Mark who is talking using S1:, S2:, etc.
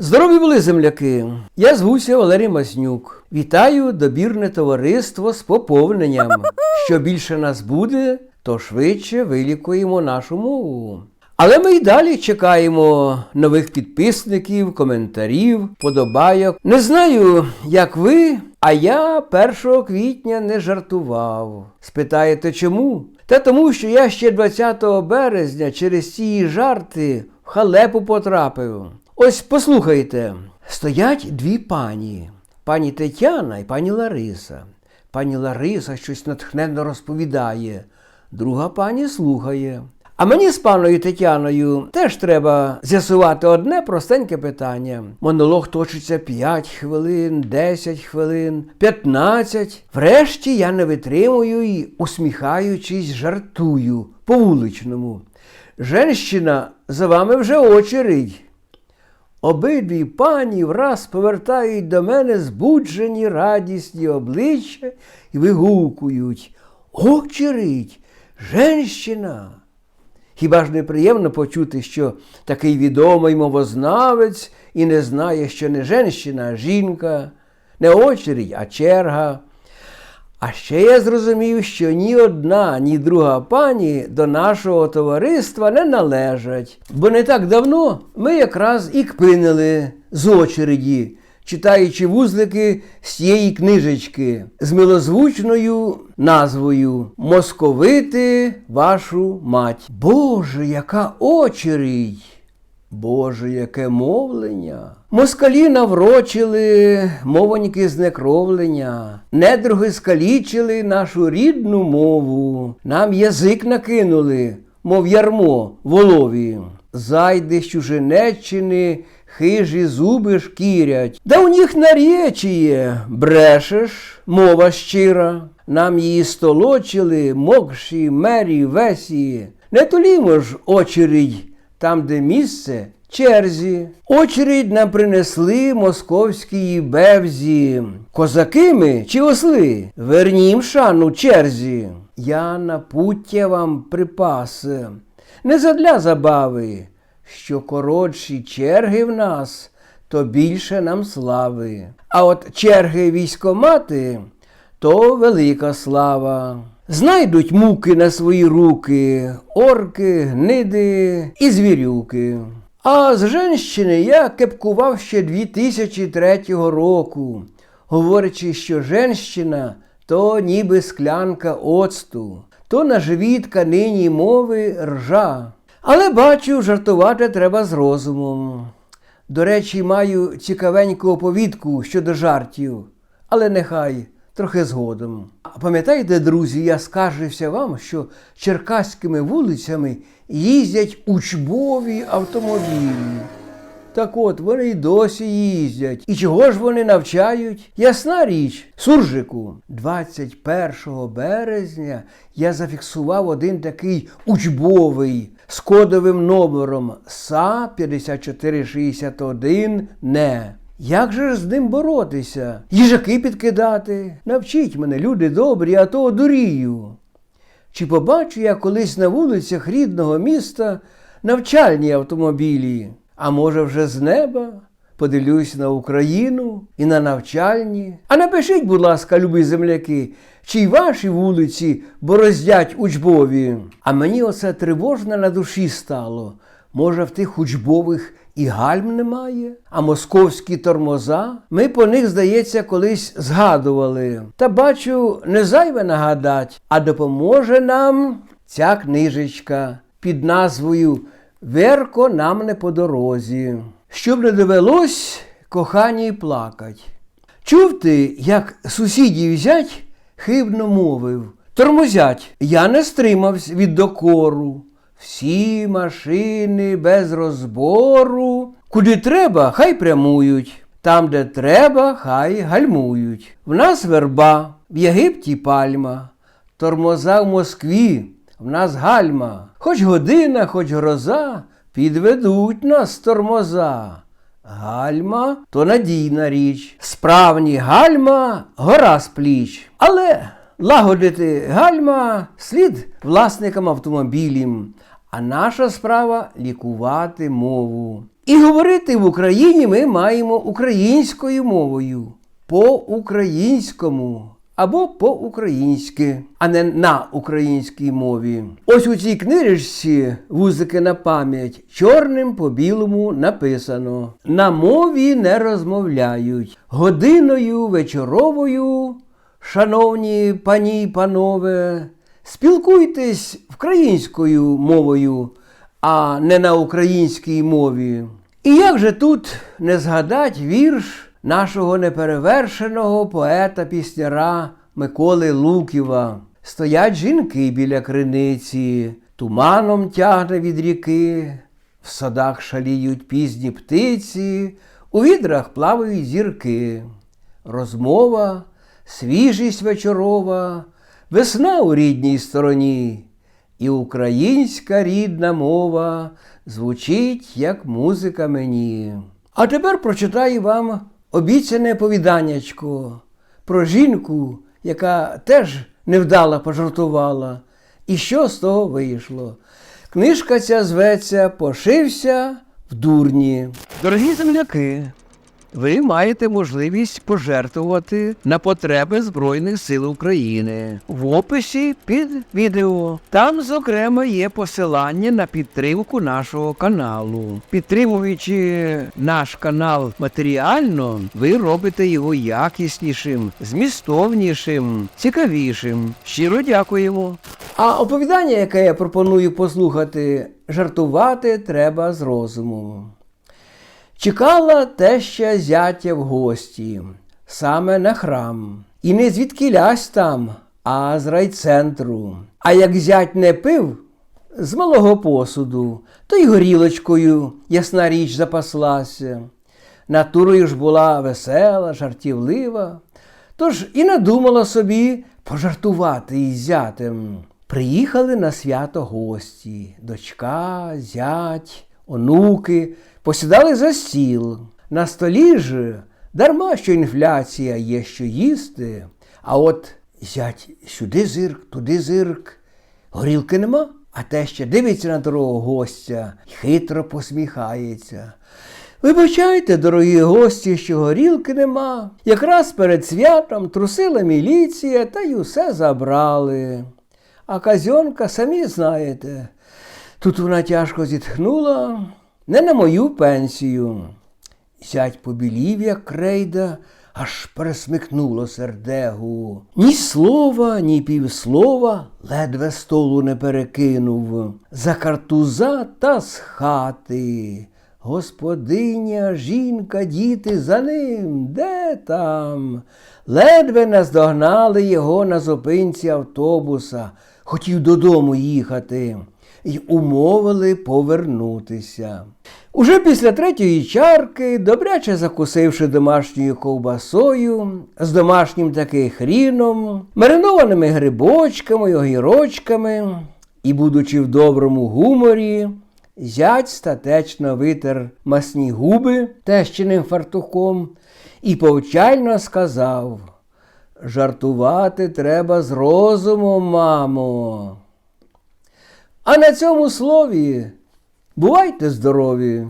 S1: Здорові були земляки! Я звуся Валерій Маснюк. Вітаю добірне товариство з поповненням. Що більше нас буде, то швидше вилікуємо нашу мову. Але ми й далі чекаємо нових підписників, коментарів, подобайок. Не знаю, як ви, а я 1 квітня не жартував. Спитаєте чому? Та тому, що я ще 20 березня через ці жарти в халепу потрапив. Ось послухайте, стоять дві пані, пані Тетяна і пані Лариса. Пані Лариса щось натхненно розповідає, друга пані слухає. А мені з паною Тетяною теж треба з'ясувати одне простеньке питання. Монолог точиться 5 хвилин, 10 хвилин, 15. Врешті я не витримую і, усміхаючись, жартую по вуличному. Женщина, за вами вже очередь. Обидві пані враз повертають до мене збуджені радісні обличчя і вигукують Очередь, женщина. Хіба ж неприємно почути, що такий відомий мовознавець і не знає, що не женщина, а жінка, не очередь, а черга. А ще я зрозумів, що ні одна, ні друга пані до нашого товариства не належать. Бо не так давно ми якраз і кпинили з очереді, читаючи вузлики з цієї книжечки з милозвучною назвою Московити вашу мать. Боже, яка очередь! Боже, яке мовлення! Москалі наврочили, мовоньки знекровлення, недруги скалічили нашу рідну мову, нам язик накинули, мов ярмо волові. Зайди з чужинеччини, хижі зуби шкірять. Да у них наречіє, брешеш, мова щира. Нам її столочили, мокші, мері, весі. Не толімо ж очередь там, де місце черзі. Очередь нам принесли московські бевзі. Козаки ми чи осли? Вернім шану черзі. Я на пуття вам припас. Не задля забави, що коротші черги в нас, то більше нам слави. А от черги військомати то велика слава. Знайдуть муки на свої руки, орки, гниди і звірюки. А з женщини я кепкував ще 2003 року, говорячи, що женщина то ніби склянка оцту, то на живій тканині мови ржа. Але бачу, жартувати треба з розумом. До речі, маю цікавеньку оповідку щодо жартів, але нехай трохи згодом. А Пам'ятаєте, друзі, я скаржився вам, що черкаськими вулицями їздять учбові автомобілі. Так от, вони й досі їздять. І чого ж вони навчають? Ясна річ, суржику. 21 березня я зафіксував один такий учбовий з кодовим номером СА 5461 не. Як же з ним боротися? Їжаки підкидати? Навчіть мене, люди добрі, а то одурію. Чи побачу я колись на вулицях рідного міста навчальні автомобілі? А може, вже з неба? Подивлюсь на Україну і на навчальні. А напишіть, будь ласка, любі земляки, чи й ваші вулиці бороздять учбові. А мені оце тривожно на душі стало. Може, в тих учбових і гальм немає, а московські тормоза ми по них, здається, колись згадували. Та бачу, не зайве нагадать, а допоможе нам ця книжечка під назвою Верко нам не по дорозі. Щоб не довелось коханій плакать. Чув ти, як сусідів зять хибно мовив. Тормозять, я не стримався від докору. Всі машини без розбору. Куди треба, хай прямують. Там, де треба, хай гальмують. В нас верба, в Єгипті пальма, тормоза в Москві, в нас гальма. Хоч година, хоч гроза, підведуть нас тормоза. Гальма то надійна річ. Справні гальма гора з пліч. Але лагодити гальма слід власникам автомобілів. А наша справа лікувати мову. І говорити в Україні ми маємо українською мовою, по-українському або по-українськи, а не на українській мові. Ось у цій книжці вузики на пам'ять чорним по білому написано: на мові не розмовляють. Годиною вечоровою, шановні пані й панове, спілкуйтесь українською мовою, а не на українській мові. І як же тут не згадать вірш нашого неперевершеного поета-пісняра Миколи Луківа? Стоять жінки біля криниці, туманом тягне від ріки, в садах шаліють пізні птиці, у відрах плавають зірки. Розмова, свіжість вечорова, весна у рідній стороні, і українська рідна мова звучить, як музика мені. А тепер прочитаю вам обіцяне повіданнячко про жінку, яка теж невдало пожартувала. І що з того вийшло? Книжка ця зветься Пошився в дурні. Дорогі земляки, ви маєте можливість пожертвувати на потреби Збройних сил України в описі під відео. Там, зокрема, є посилання на підтримку нашого каналу. Підтримуючи наш канал матеріально, ви робите його якіснішим, змістовнішим, цікавішим. Щиро дякуємо. А оповідання, яке я пропоную послухати, жартувати треба з розумом. Чекала теща зятя в гості, саме на храм. І не звідкілясь там, а з райцентру. А як зять не пив з малого посуду, то й горілочкою, ясна річ, запаслася. Натурою ж була весела, жартівлива, тож і надумала собі пожартувати із зятем. Приїхали на свято гості, дочка, зять, онуки, посідали за стіл. На столі ж дарма, що інфляція є що їсти, а от зять сюди зирк, туди зирк, горілки нема, а те ще дивиться на дорогого гостя й хитро посміхається. Вибачайте, дорогі гості, що горілки нема. Якраз перед святом трусила міліція та й усе забрали. А казьонка, самі знаєте, тут вона тяжко зітхнула, не на мою пенсію. Зять побілів, як крейда, аж пересмикнуло сердегу. Ні слова, ні півслова ледве столу не перекинув. За картуза та з хати. Господиня, жінка, діти за ним, де там? Ледве наздогнали його на зупинці автобуса, хотів додому їхати, й умовили повернутися. Уже після третьої чарки, добряче закусивши домашньою ковбасою, з домашнім таки хріном, маринованими грибочками огірочками, і, будучи в доброму гуморі, Зять статечно витер масні губи тещиним фартухом і повчально сказав Жартувати треба з розумом, мамо. А на цьому слові бувайте здорові!